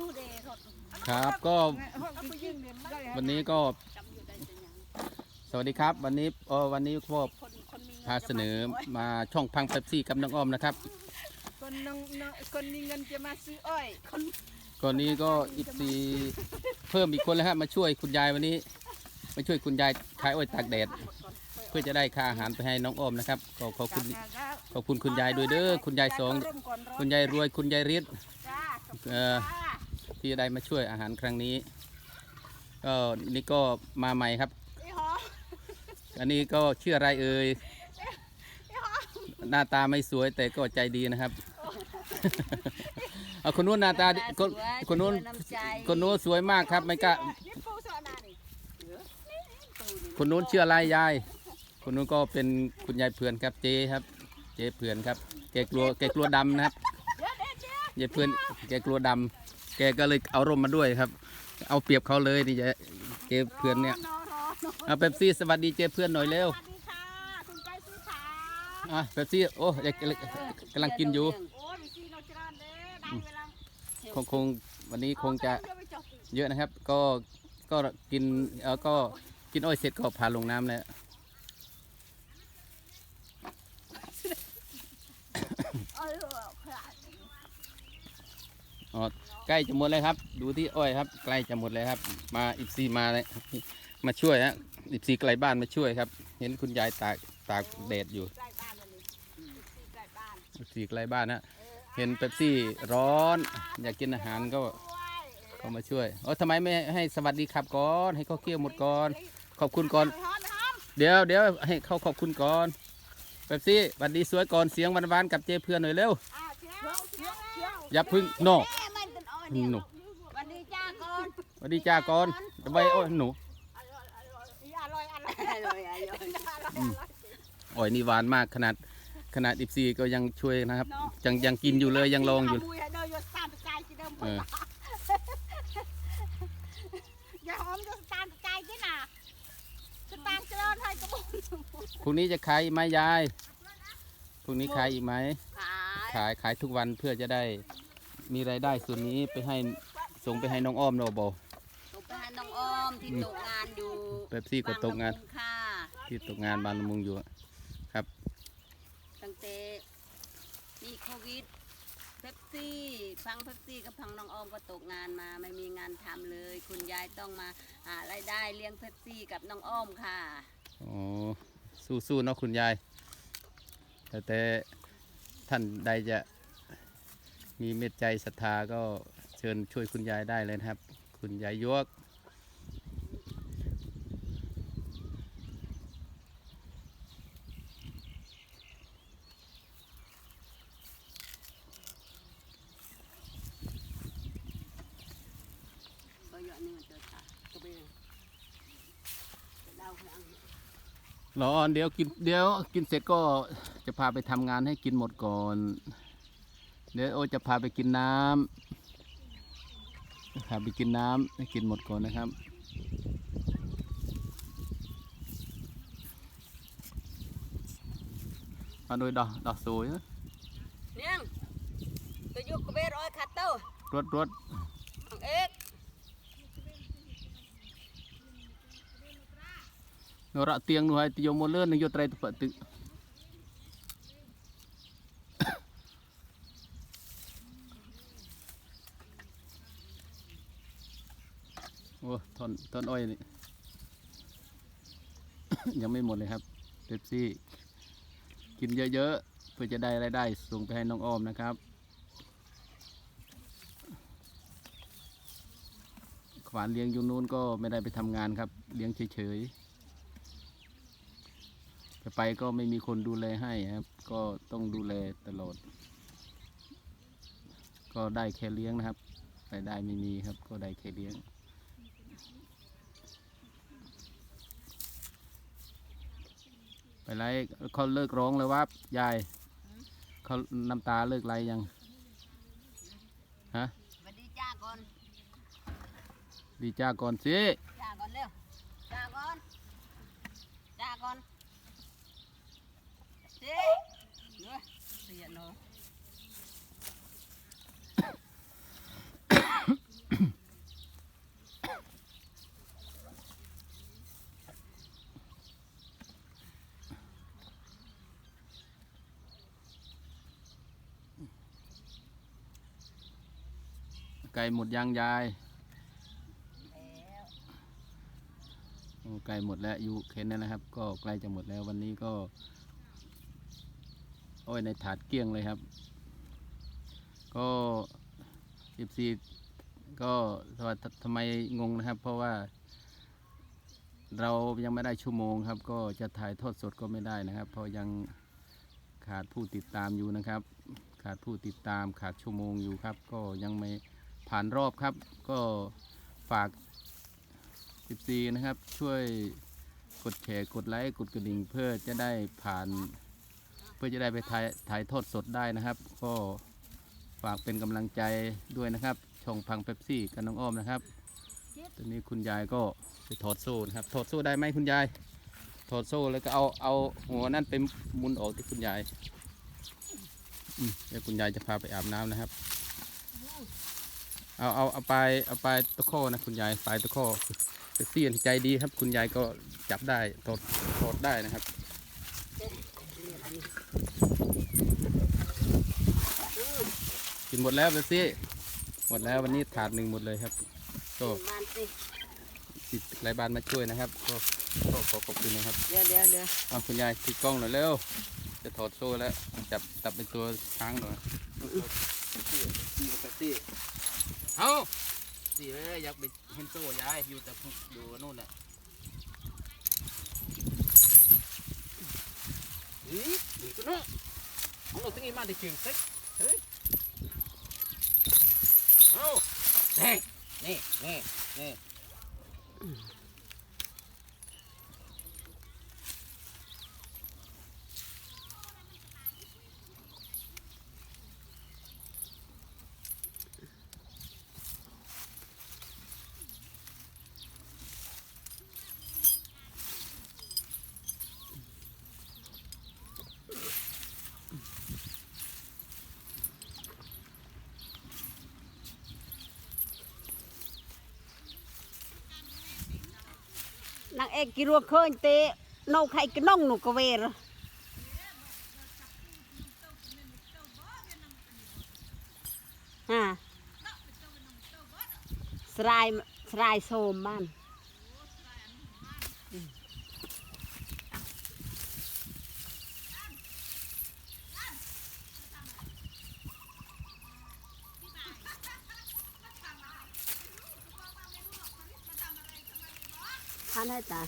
นู่นเดย์รถครับก็วันนี้ก็จำอยู่ได้จะยังสวัสดีครับ วันนี้เออวันนี้พวกคนคนมีเงินพาเสนอจะมามาช่องพังเป๊ปซี่กับน้องอ้อมนะครับ คนน้องน้องคนมีเงินจะมาซื้ออ้อยคนก่อนนี้ก็อีกซีเพิ่มอีกคนแล้วครับมาช่วยคุณยายวันนี้ มาช่วยคุณยายขายอ้อยตากแดด เพื่อจะได้ค่าอาหารไปให้น้องอ้อมนะครับก็ขอบคุณขอบคุณคุณยายด้วยเด้อคุณยายสองคุณยายรวยคุณยายฤทธิ์จ้าเอ่อ ที่ได้มาช่วยอาหารครั้งนี้ ก็นี่ก็มาใหม่ครับไอ้หออันนี้ก็ชื่ออะไรเอ่ย หน้าตาไม่สวยแต่ก็ใจดีนะครับ เอาคนนู้นหน้าตาดีคนคนนู้นน้ำใจคนนู้นสวยมากครับไม่กล้ายี่ปูสอนานี่คนนู้นชื่ออะไรยาย คนนู้นก็เป็นคุณยายเพื่อนครับเจครับ เจเพื่อนครับ แกกลัวแกกลัวดำนะครับเดี๋ ยวเดี๋ยวเจ้ายายเพื่อนแกกลัวดำแกก็เลยเอาร่มมาด้วยครับ เอาเปรียบเขาเลยนี่จะเจเพื่อนเนี่ยรอรอรอเอาเป๊ปซี่สวัสดีเจเพื่อนหน่อยเร็วสวัสดีค่ะคุณใจซื้อขาอะเป๊ปซี่โอ้ยกำลังกินอยู่โอ้ยมีซีโนจรานเด้ได้เวลาคงคงวันนี้คงจะเดี๋ยวไปจบอีกเยอะนะครับ ก็ก็กินเออก็กินอ้อยเสร็จก็พาลงน้ำแล้วเอ อ๋อใกล้จะหมดเลยครับ ดูที่อ้อยครับ ใกล้จะหมดเลยครับ มาอิบซีมาเลยมาช่วยฮะอิบซีไกลบ้านมาช่วยครับ เห็นคุณยายตากตากแดดอยู่อิบซีไกลบ้านนะเห็นเป๊ปซี่ร้อน อยากกินอาหารก็ก็มาช่วยโอ้ทำไมไม่ให้สวัสดีครับก่อนให้เขาเคี่ยวหมดก่อนขอบคุณก่อน เดี๋ยวเดี๋ยวให้เขาขอบคุณก่อนเป๊ปซี่สวัสดีสวยก่อนเสียงหวานๆกับเจเพื่อนหน่อยเร็วอย่าพึ่งโนแหนูวันนี้จ้าก่อนสวัสดีจ้าก่อนจะไปโอ้ยหนูอร่อยอร่อยอร่อยอร่อยอร่อยอร่อยอร่อยอร่อยโอ้ยนี่หวานมากขนาดขนาดอิบซีก็ยังช่วยนะครับ ยังยังกินอยู่เลยยังลองอยู่มุยให้เดินอยู่สตาร์ทกายที่เดิมเออ อย่าหอมจะสตาร์ทกายที่น่ะสตาร์ทเจริญให้กระบุนพรุ่งนี้จะขายอีกไหมยายพรุ่งนี้ขายอีกไหมขายขายขายทุกวันเพื่อจะได้ มีรายได้ส่วนนี้ไปให้ส่งไปให้น้องอ้อมโนบตกไปให้น้องอ้อมที่ตกงานอยู่เป๊ปซี่ก็ตกงานบละมุค่ะที่ตกงานบานละมุงอยู่ครับ ตั้งแต่มีโควิดเป๊ปซี่พังเป๊ปซี่กับพังน้องออมก็ตกงานมาไม่มีงานทำเลย คุณยายต้องมาหารายได้เลี้ยงเป๊ปซี่กับน้องอ้อมค่ะ อ๋อ สู้ๆเนาะคุณยาย แต่แต่ท่านใดจะ มีเมตใจศรัทธาก็เชิญช่วยคุณยายได้เลยนะครับ คุณยายยวกก็เยอะนี่มันเจอค่ะก็ไปเดาพลังรอเดี๋ยวกินเดี๋ยวกินเสร็จก็จะพาไปทำงานให้กินหมดก่อน เดี๋ยวโอจะพาไปกินน้ำพาไปกินน้ำให้กินหมดก่อนนะครับ มาโดยดอกดอกสวยนะเนี่ยงตัวยุกกระเบร้อยคัตเตอร์รถรถน้องเอกนระเตียงหน่วยติโยมโมเลอร์นึงโยไตรตุปะตึ โอ้ทนต้นอ้อยนี่ ยังไม่หมดเลยครับเป๊ปซี่ กินเยอะๆ เพื่อจะได้รายได้ส่งไปให้น้องอ้อมนะครับ ขวานเลี้ยงอยู่นู้นก็ไม่ได้ไปทำงานครับ เลี้ยงเฉยๆไปไปก็ไม่มีคนดูแลให้ครับ ก็ต้องดูแลตลอด ก็ได้แค่เลี้ยงนะครับรายได้ไม่มีครับ ก็ได้แค่เลี้ยง ไปไรเขาเลิกร้องเลยว่ายายเขาน้ำตาเลิกไรยังฮะสวัสดีจ้าก่อนดีจ้าก่อนสิจ้าก่อนเร็วจ้าก่อนจ้าก่อนสิเด้อเสียเนาะ ไก่หมดยางยายโอ้ไก่หมดแล้วอยู่เข็นนั่นนะครับ ก็ใกล้จะหมดแล้ววันนี้ก็โอ้ยในถาดเกลี้ยงเลยครับ ก็สิบสี่ก็ว่าทำไมงงนะครับ เพราะว่าเรายังไม่ได้ชั่วโมงครับ ก็จะถ่ายทอดสดก็ไม่ได้นะครับ เพราะยังขาดผู้ติดตามอยู่นะครับ ขาดผู้ติดตามขาดชั่วโมงอยู่ครับ ก็ยังไม่ ผ่านรอบครับ ก็ฝาก 14 นะครับ ช่วยกดแชร์กดไลค์กดกระดิ่งเพื่อจะได้ผ่าน เพื่อจะได้ไปถ่ายถ่ายทอดสดได้นะครับ ก็ฝากเป็นกำลังใจด้วยนะครับ ช่องพังเป๊ปซี่กับน้องอ้อมนะครับตอนนี้คุณยายก็ไปถอดโซ่นะครับถอดโซ่ได้ไหมคุณยายถอดโซ่แล้วก็เอาเอาหัวนั่นไปหมุนออกที่คุณยายเดี๋ยวคุณยายจะพาไปอาบน้ำนะครับ เอาเอาเอาไปเอาไปตะโคร่นะคุณยายปลายตะโคร่เซ็กซี่ใจดีครับ คุณยายก็จับได้ถอดถอดได้นะครับกินหมดแล้วเซ็กซี่หมดแล้ววันนี้ถาดหนึ่งหมดเลยครับก็บ้านสิติดรายบานมาช่วยนะครับ ก็ก็ขอขอบคุณนะครับเดี๋ยวเดี๋ยวเดี๋ยวเอาคุณยายติดกล้องหน่อยเร็วจะถอดโซ่แล้วจับจับเป็นตัวช้างหน่อยสี่กับสี่ เอาสี่เอ้ยอยากไปเห็นโซ่ยายอยู่แต่ดูนู่นน่ะอีอีตัวนู้นเอาเราถึงอีมาได้เก่งสักเฮ้ยเอาเฮ้ยนี่นี่นี่ เอกกิรัวเคยเตะนกไข่กระน่องหนูกระเวรฮะสลายสลายโสมบ้าน ท่านให้ตา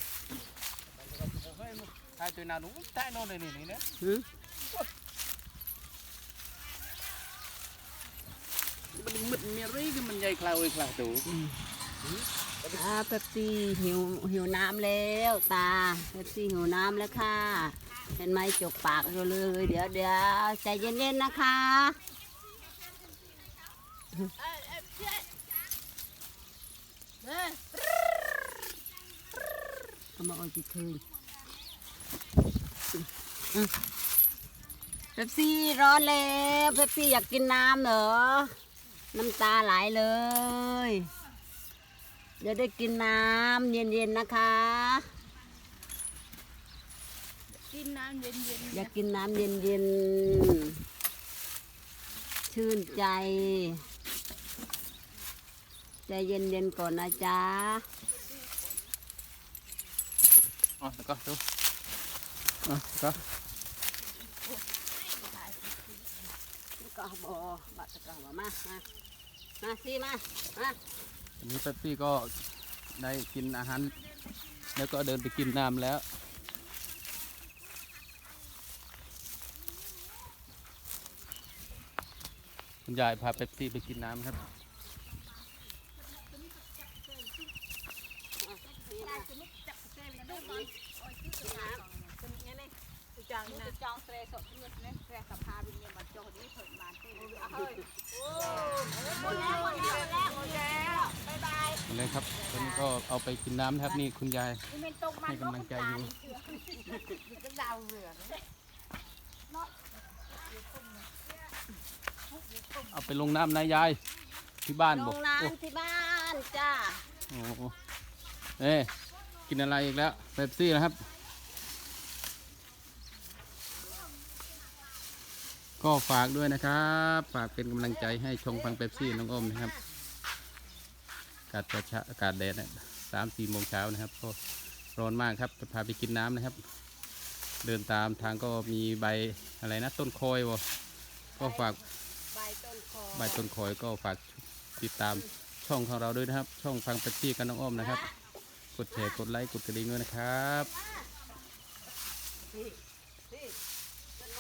ใช่ตัวนาหนูใช่โน่นเลยนี่นี่เนี่ยหืมมันมึดมีรีก็มันใหญ่คลาวเอ้ยคลาวตูอ่าเป๊ปซี่หิวหิวน้ำแล้วตาเป๊ปซี่หิวน้ำแล้วค่ะ เห็นไหมจกปากเราเลย เดี๋ยวเดี๋ยวใจเย็นๆนะคะเอามาเอาจิคืนเป๊ปซี่ร้อนแล้วเป๊ปซี่อยากกินน้ำเหรอ น้ำตาไหลเลยเดี๋ยวได้กินน้ำเย็นๆนะคะ กินน้ำเย็นอยากกินน้ำเย็นๆ ชื่นใจใจเย็นๆก่อนนะจ๊ะ อ๋อแล้วก็ดูอ๋อแล้วก็ก็บอบัตรก็บอกมามามาสิมามาอันนี้เป๊ปซี่ก็ได้กินอาหาร แล้วก็เดินไปกินน้ำแล้วคุณยายพาเป๊ปซี่ไปกินน้ำครับ ๆจังนะจองเตะสดเลือดเนี่ยเตะสภาเป็นเมียมาโจดีเผินมาเต้นเฮ้ยหมดแล้วหมดแล้วหมดแล้วบายบายเลยครับตอนนี้ก็เอาไปกินน้ำนะครับนี่คุณยายนี่เป็นตกมันให้กำลังใจอยู่ก็ดาวเหลืองเอาไปลงน้ำนายยายที่บ้านลบอกงโอ้น้ำที่บ้านจ้าโอ้โหเอ๊ะกินอะไรอีกแล้วเป๊ปซี่นะครับ ก็ฝากด้วยนะครับ ฝากเป็นกำลังใจให้ชงฟังเป๊ปซี่น้องอ้อมนะครับอากาศเช้าอากาศแดดนะสามสี่โมงเช้านะครับก็ร้อนมากครับจะพาไปกินน้ำนะครับ เดินตามทางก็มีใบอะไรนะต้นคอยวะก็ฝากใบต้นคอใบต้นคอยก็ฝากติดตามช่องของเราด้วยนะครับ ช่องฟังเปปซี่กันน้องอ้อมนะครับ กดแชร์กดไลค์กดกระดิ่งด้วยนะครับนี่